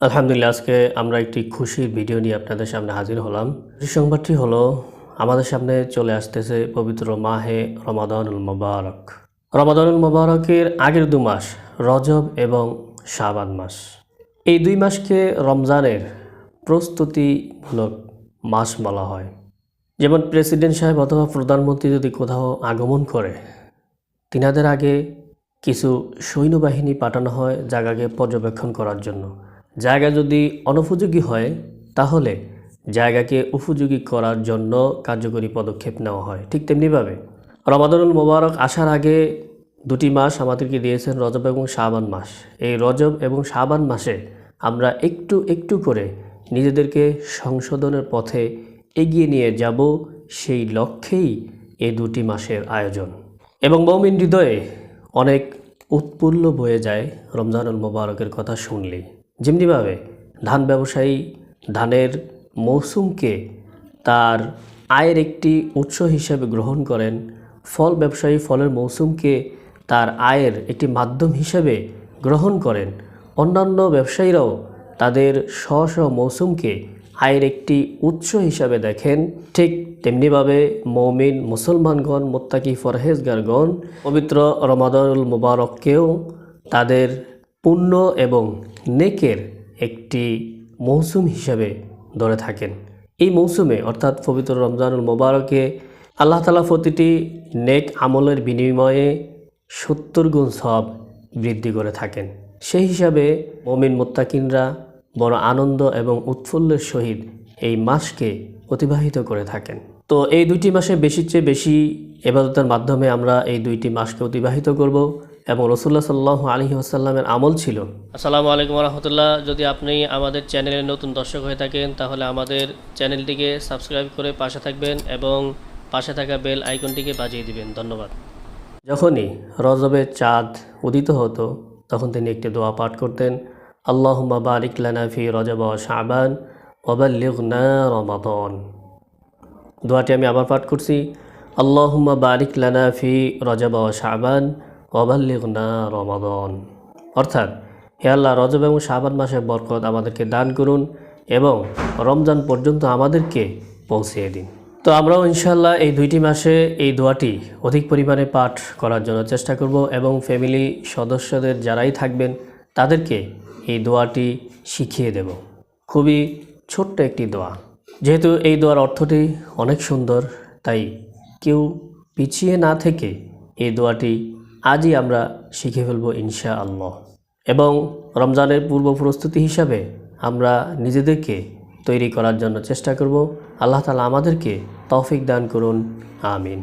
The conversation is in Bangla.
আলহামদুলিল্লাহ, আজকে আমরা একটি খুশির ভিডিও নিয়ে আপনাদের সামনে হাজির হলাম। সংবাদটি হলো, আমাদের সামনে চলে আসতেছে পবিত্র মাহে রমাদানুল মোবারক। রমাদানুল মোবারকের আগের দু মাস, রজব এবং শাবান মাস। এই দুই মাসকে রমজানের প্রস্তুতিমূলক মাস বলা হয়। যেমন প্রেসিডেন্ট সাহেব অথবা প্রধানমন্ত্রী যদি কোথাও আগমন করে, তিনাদের আগে কিছু সৈন্যবাহিনী পাঠানো হয় জায়গাকে পর্যবেক্ষণ করার জন্য। জায়গা যদি অনুপযোগী হয়, তাহলে জায়গাকে উপযোগী করার জন্য কার্যকরী পদক্ষেপ নেওয়া হয়, ঠিক তেমনিভাবে। রমাদানুল মোবারক আসার আগে দুটি মাস আমাদেরকে দিয়েছেন রজব এবং শাবান মাস। এই রজব এবং শাবান মাসে আমরা একটু একটু করে নিজেদেরকে সংশোধনের পথে এগিয়ে নিয়ে যাব, সেই লক্ষ্যেই এই দুটি মাসের আয়োজন। এবং মৌমিন হৃদয়ে অনেক উৎফুল্ল বয়ে যায় রমজানুল মোবারকের কথা শুনলেই। যেমনিভাবে ধান ব্যবসায়ী ধানের মৌসুমকে তার আয়ের একটি উৎস হিসেবে গ্রহণ করেন, ফল ব্যবসায়ী ফলের মৌসুমকে তার আয়ের একটি মাধ্যম হিসেবে গ্রহণ করেন। অন্যান্য ব্যবসায়ীরাও তাদের স্ব স্ব মৌসুমকে আয়ের একটি উৎস হিসাবে দেখেন। ঠিক তেমনিভাবে মৌমিন, মুসলমানগণ, মোত্তাকি, ফরহেজগারগণ, পবিত্র রমাদানুল মুবারককেও তাদের পুণ্য এবং নেকের একটি মৌসুম হিসাবে ধরে থাকেন। এই মৌসুমে, অর্থাৎ পবিত্র রমজানুল মোবারকে, আল্লাহ তালা প্রতিটি নেক আমলের বিনিময়ে সত্তর গুণ সব বৃদ্ধি করে থাকেন। সেই হিসাবে মমিন মোত্তাকিনরা বড় আনন্দ এবং উৎফুল্লের সহিত এই মাসকে অতিবাহিত করে থাকেন। তো এই দুইটি মাসে বেশির চেয়ে বেশি এবাদতের মাধ্যমে আমরা এই দুইটি মাসকে অতিবাহিত করব। এবং রসুল্লাহ সাল্লাহ আলহি আসাল্লামের আমল ছিল। আসসালামু আলাইকুম রহমতুল্লাহ। যদি আপনি আমাদের চ্যানেলের নতুন দর্শক হয়ে থাকেন তাহলে আমাদের চ্যানেলটিকে সাবস্ক্রাইব করে পাশে থাকবেন এবং পাশে থাকা বেল আইকনটিকে বাজিয়ে দিবেন। ধন্যবাদ। যখনই রজবের চাঁদ উদিত হতো তখন তিনি একটি দোয়া পাঠ করতেন আল্লাহুম্মা বারিক লানা ফি রজব ওয়াবাল্লিগনা রমাদান। দোয়াটি আমি আবার পাঠ করছি আল্লাহুম্মা বারিক লানা ফি রজব ওয়া শাবান ওয়াবাল্লিগনা রমাদান। অর্থাৎ, হে আল্লাহ, রজব এবং শাবান মাসের বরকত আমাদেরকে দান করুন এবং রমজান পর্যন্ত আমাদেরকে পৌঁছিয়ে দিন। তো আমরাও ইনশাল্লাহ এই দুইটি মাসে এই দোয়াটি অধিক পরিমাণে পাঠ করার জন্য চেষ্টা করব এবং ফ্যামিলি সদস্যদের যারাই থাকবেন, তাদেরকে এই দোয়াটি শিখিয়ে দেব। খুবই ছোট্ট একটি দোয়া। যেহেতু এই দোয়ার অর্থটি অনেক সুন্দর, তাই কেউ পিছিয়ে না থেকে এই দোয়াটি আজই আমরা শিখে ফেলব ইনশা আল্লাহ এবং রমজানের পূর্ব প্রস্তুতি হিসাবে আমরা নিজেদেরকে তৈরি করার জন্য চেষ্টা করব। আল্লাহ তালা আমাদেরকে তৌফিক দান করুন, আমিন।